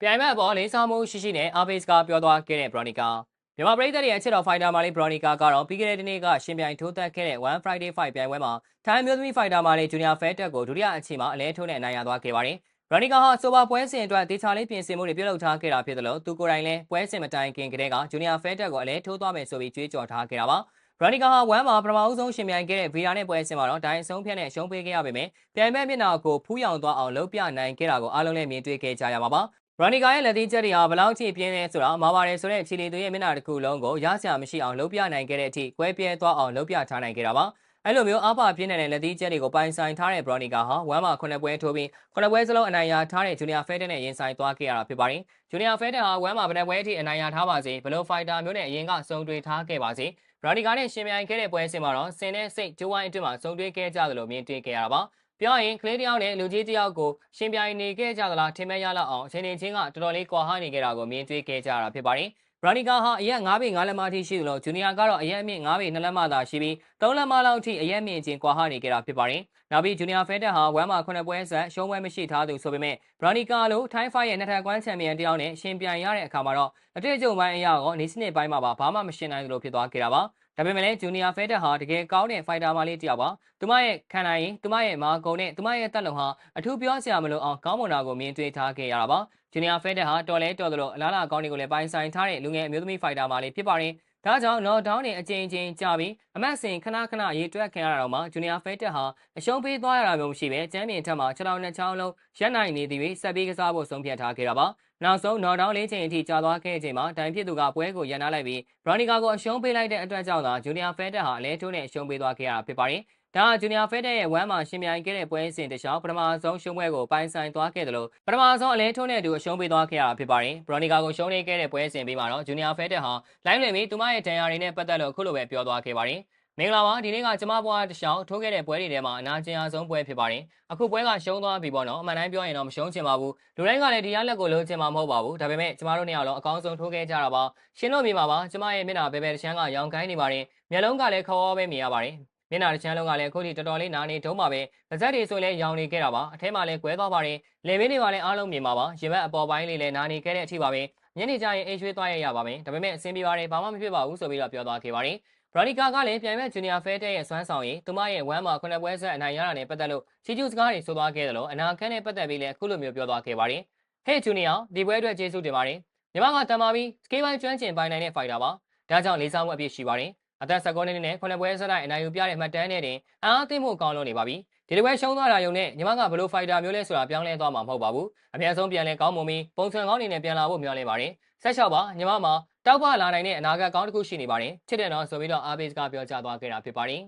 ပြိုင်ဘက်အပေါ်လေးစားမှုရှိရှိနဲ့အာဘေးစ်ကပြောသွားခဲ့တဲ့ဘရော်နီကာမြန်မာပြည်သက်ရဲ့အချစ်တော်ဖိုင်တာမာလေးဘရော်နီကာကတော့ပြီးခဲ့တဲ့ဒီနေ့ကရှင်ပြိုင်ထိုးသက်ခဲ့တဲ့1 Friday Fight ပြိုင်ပွဲမှာထိုင်းမျိုးသမီးဖိုင်တာမာလေးဂျူနီယာဖဲတက်ကိုဒုတိယအချိန်မှာအလဲထိုးနဲ့အနိုင်ရသွားခဲ့ပါတယ်ဘရော်နီကာဟာဆိုပါပွဲစဉ်အတွက်ဒေချာလေးပြင်ဆင်မှုတွေပြုလုပ်ထားခဲ့တာဖြစ်တယ်လို့သူကိုယ်တိုင်လည်းပွဲစဉ်မတိုင်ခင်ကတည်းကဂျူနီယာဖဲတက်ကိုအလဲထိုးသွားမယ်ဆိုပြီးကြွေးကြော်ထားခဲ့တာပါဘရနီကာဟာဝမ်မှာပထမအဆုံးရှင်ပြိုင်ခဲ့တဲ့ဗီရာနဲ့ပွဲစဉ်မှာတော့ဒိုင်အဆုံးဖြတ်နဲ့ရှုံးပေးခဲ့ရပေမဲ့ပြိုင်မဲ့မျက်နှာကိုဖူးယောင်သွားအောင်လှုပ်ပြနိုင်ခဲ့တာကိုအားလုံးလည်းမြင်တွေ့ခဲ့ကြရမှာပါဘ ရနီကာရဲ့လက်သီးချက်တွေဟာဘလောက်ထိပြင်းလဲဆိုတာမှာပါတယ်ဆိုတဲ့ချီလီသူရဲ့မျက်နှာတစ်ခုလုံးကိုရစရာမရှိအောင်လှုပ်ပြနိုင်ခဲ့တဲ့အထိကွဲပြဲသွားအောင်လှုပ်ပြထားနိုင်ခဲ့တာပါအဲ့လိုမျိုးအဖပြင်းနေတဲ့လက်သီးချက်တွေကိုပိုင်ဆိုင်ထားတဲ့ဘရော်နီကာဟာဝမ်မှာခုနှစ်ပွဲထိုးပြီးခုနှစ်ပွဲစလုံးအနိုင်ရထားတဲ့ဂျူနီယာဖဲတန်နဲ့ရင်ဆိုင်သွားခဲ့ရတာဖြစ်ပါတယ်။ဂျူနီယာဖဲတန်ဟာဝမ်မှာဘယ်နှပွဲအထိအနိုင်ရထားပါစေဘလိုဖိုက်တာမျိုးနဲ့အရင်ကစုံတွေ့ထားခဲ့ပါစေ။ဘရော်နီကာနဲ့ရှင်ပြိုင်ခဲ့တဲ့ပွဲစဉ်မှာတော့စင်နဲ့စိတ်ဂျိုးဝိုင်းအတွင်းမှာစုံတွေ့ခဲ့ကြသလိုမြင်တွေ့ခဲ့ရတာပါ။ ပြောရင်ကလေးတယောက်နဲ့လူကြီးတယောက်ကိုရှင်ပြိုင်နေခဲ့ကြသလားထင်မဲ့ရလောက်အောင်အချိန်ချင်းကတော်တော်လေးကွာဟနေခဲ့တာကိုမြင်တွေ့ခဲ့ကြရတာဖြစ်ပါတယ်။ဘရာနီကာဟာအရက်9ပေ9လက်မထိရှိသလိုဂျူနီယာကတော့အရက်အမြင့်9ပေ2လက်မသာရှိပြီး3လက်မလောက်ထိအရက်မြင့်ချင်းကွာဟနေကြတာဖြစ်ပါတယ်။နောက်ပြီးဂျူနီယာဖဲတက်ဟာဝမ်မှာ9ပွဲဆက်ရှုံးပွဲမရှိထားသူဆိုပေမဲ့ဘရာနီကာလိုထိုင်းဖိုင်ရဲ့နှစ်ထပ်ကွမ်းချန်ပီယံတယောက်နဲ့ရှင်ပြိုင်ရတဲ့အခါမှာတော့အတွေ့အကြုံပိုင်းအရာကောနေစနစ်ပိုင်းမှာပါဘာမှမရှင်းနိုင်သလိုဖြစ်သွားခဲ့တာပါ။ ဒါပေမဲ့လည်းဂျူနီယာဖဲတက်ဟာတကယ်ကောင်းတဲ့ဖိုင်တာမလေးတစ်ယောက်ပါ။သူမရဲ့ခံနိုင်ရင်သူမရဲ့မာကုံနဲ့သူမရဲ့တက်လုံဟာအထူးပြောစရာမလိုအောင်ကောင်းမွန်တာကိုမြင်တွေ့ထားခဲ့ရတာပါ။ဂျူနီယာဖဲတက်ဟာတော်လဲတော်သလိုအလားအလာကောင်းတွေကိုလည်းပိုင်ဆိုင်ထားတဲ့လူငယ်အမျိုးသမီးဖိုက်တာမာလေးဖြစ်ပါတယ်။ ဒါကြောင့်နော်ဒေါင်းနေအချိန်ချင်းကြာပြီးအမတ်စင်ခဏခဏရေတွက်ခံရတာတော့မှဂျူနီယာဖဲတက်ဟာအရှုံးပေးသွားရတာမျိုးမရှိပဲကျမ်းပြင်ထက်မှာ6တောင်နဲ့6လုံးရက်နိုင်နေသည်ပြီးဆက်ပြီးကစားဖို့ဆုံးဖြတ်ထားခဲ့တာပါ။နောက်ဆုံးနော်ဒေါင်းလေးချိန်အထိကြာသွားခဲ့ချိန်မှာတိုင်ဖြစ်သူကပွဲကိုရန်နာလိုက်ပြီးဘရော်နီကာကိုအရှုံးပေးလိုက်တဲ့အတွက်ကြောင့်သာဂျူနီယာဖဲတက်ဟာအလဲထိုးနဲ့အရှုံးပေးသွားခဲ့ရတာဖြစ်ပါတယ်။ ဒါဂျူနီယာဖက်တဲ့ရဲ့ဝမ်းမှာရှင်ပြိုင်ခဲ့တဲ့ပွဲစဉ်တခြားပထမဆုံးရှုံးပွဲကိုပိုင်ဆိုင်သွားခဲ့တယ်လို့ပထမဆုံးအလဲထုံးတဲ့သူအရှုံးပေးသွားခဲ့ရတာဖြစ်ပါတယ်။ဘရိုနီကာကိုရှုံးနေခဲ့တဲ့ပွဲစဉ်ပြီးမှာတော့ဂျူနီယာဖက်တဲ့ဟာလိုင်းလွင်ပြီးသူမရဲ့ဒဏ်ရာတွေနဲ့ပတ်သက်လို့ခုလိုပဲပြောသွားခဲ့ပါတယ်။မင်္ဂလာပါဒီနေ့ကကျမဘွားတခြားထိုးခဲ့တဲ့ပွဲတွေထဲမှာအနာကျင်အားဆုံးပွဲဖြစ်ပါတယ်အခုပွဲကရှုံးသွားပြီပေါ့နော်အမှန်တိုင်းပြောရင်တော့မရှုံးချင်ပါဘူးလူတိုင်းကလည်းဒီရလက်ကိုလုံးချင်မှာမဟုတ်ပါဘူးဒါပေမဲ့ကျမတို့နှစ်ယောက်လုံးအကောင်းဆုံးထိုးခဲ့ကြတာပါရှင်းလို့မြင်ပါပါကျမရဲ့မျက်နှာဘဲဘဲတချမ်းကရောင်ကိုင်းနေပါတယ်မျက်လုံးကလည်းခေါ်ပဲမြင်ရပါတယ် မျက်နှာတစ်ချမ်းလုံးကလည်းအခုထိတော်တော်လေးနာနေတုံးပါပဲပါဇက်တွေဆိုလည်းရောင်နေခဲ့တာပါအထဲမှာလည်းကွဲသွားပါတယ်လေမင်းတွေကလည်းအားလုံးမြင်ပါပါရင်ဘက်အပေါ်ပိုင်းလေးလည်းနာနေခဲ့တဲ့အထိပါပဲညနေကျရင်အိတ်ရွှေးသွားရရပါမယ်ဒါပေမဲ့အဆင်ပြေပါတယ်ဘာမှမဖြစ်ပါဘူးဆိုပြီးတော့ပြောသွားခဲ့ပါတယ်ဘရာနီကာကလည်းပြိုင်မဲ့ဂျူနီယာဖဲတဲ့ရဲ့စွမ်းဆောင်ရည်သူမရဲ့ဝမ်းမှာခုနှစ်ပွဲဆက်အနိုင်ရတာနဲ့ပတ်သက်လို့ချီကျူးစကားတွေဆိုသွားခဲ့တယ်လို့အနာခန့်နဲ့ပတ်သက်ပြီးလည်းအခုလိုမျိုးပြောသွားခဲ့ပါတယ်ဟဲ့ဂျူနီယာဒီပွဲအတွက်ကျေးဇူးတင်ပါတယ်ညီမကတန်ပါပြီးစကေးပိုင်းကျွမ်းကျင်ပိုင်နိုင်တဲ့ဖိုင်တာပါဒါကြောင့်လေးစားမှုအပြည့်ရှိပါတယ် အသက်19နှစ်နဲ့ခုနှစ်ပွဲဆက်လိုက်အနိုင်ယူပြတဲ့မှတ်တမ်းနဲ့တင်အားသိမှုအကောင်းလုံးနေပါပြီဒီတစ်ပွဲရှုံးသွားတာယုံနဲ့ညီမကဘလို့ဖိုက်တာမျိုးလဲဆိုတာပြောင်းလဲသွားမှာမဟုတ်ပါဘူးအများဆုံးပြန်လဲကောင်းမွန်ပြီးပုံစံကောင်းနေနဲ့ပြန်လာဖို့မျှော်လင့်ပါတယ်ဆက်လျှောက်ပါညီမမှာတောက်ပလာနိုင်တဲ့အနာဂတ်ကောင်းတစ်ခုရှိနေပါတယ်ချစ်တယ်နော်ဆိုပြီးတော့အားပေးစကားပြောကြားသွားခဲ့တာဖြစ်ပါတယ်